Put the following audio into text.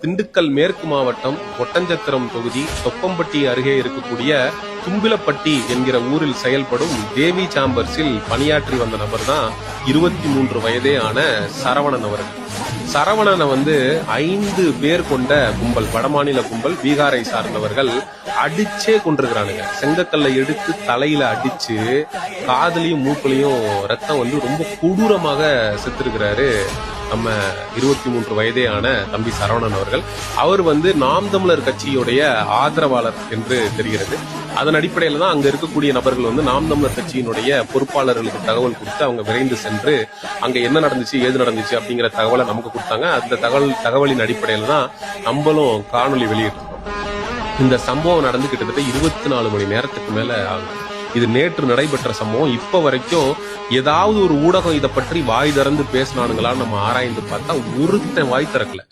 திண்டுக்கல் மேற்கு மாவட்டம் ஒட்டஞ்சத்திரம் தொகுதி தொப்பம்பட்டி அருகே இருக்கக்கூடிய தும்பிலப்பட்டி என்கிற ஊரில் செயல்படும் தேவி சாம்பர்ஸில் பணியாற்றி வந்த நபர் தான் இருபத்தி மூன்று வயதே ஆன சரவணன் அவர்கள். சரவணனை வந்து ஐந்து பேர் கொண்ட கும்பல் வடமாநில கும்பல் பீகாரை சார்ந்தவர்கள் அடிச்சே கொண்டிருக்கிறானுங்க செங்கக்கல்லை எடுத்து தலையில அடிச்சு காதுலயும் மூக்குலயும் ரத்தம் வந்து ரொம்ப கொடூரமாக செத்துருக்கிறாரு நம்ம இருபத்தி மூன்று வயதேயான தம்பி சரவணன் அவர்கள். அவர் வந்து நாம் தமிழர் கட்சியுடைய ஆதரவாளர் என்று தெரிகிறது. அதன் அடிப்படையில் தான் அங்க இருக்கக்கூடிய நபர்கள் வந்து நாம் தமிழர் கட்சியினுடைய பொறுப்பாளர்களுக்கு தகவல் கொடுத்து அவங்க விரைந்து சென்று அங்க என்ன நடந்துச்சு ஏது நடந்துச்சு அப்படிங்கிற தகவலை நமக்கு கொடுத்தாங்க. அந்த தகவல் தகவலின் அடிப்படையில் தான் நம்மளும் காணொளி வெளியிட்டிருக்கோம். இந்த சம்பவம் நடந்து கிட்டத்தட்ட இருபத்தி நாலு மணி நேரத்துக்கு மேல ஆகுது. இது நேற்று நடைபெற்ற சம்பவம். இப்ப வரைக்கும் ஏதாவது ஒரு ஊடகம் இதை பற்றி வாய் திறந்து பேசினானுங்களான்னு நம்ம ஆராய்ந்து பார்த்தா ஒருத்தன் வாய் திறக்கல.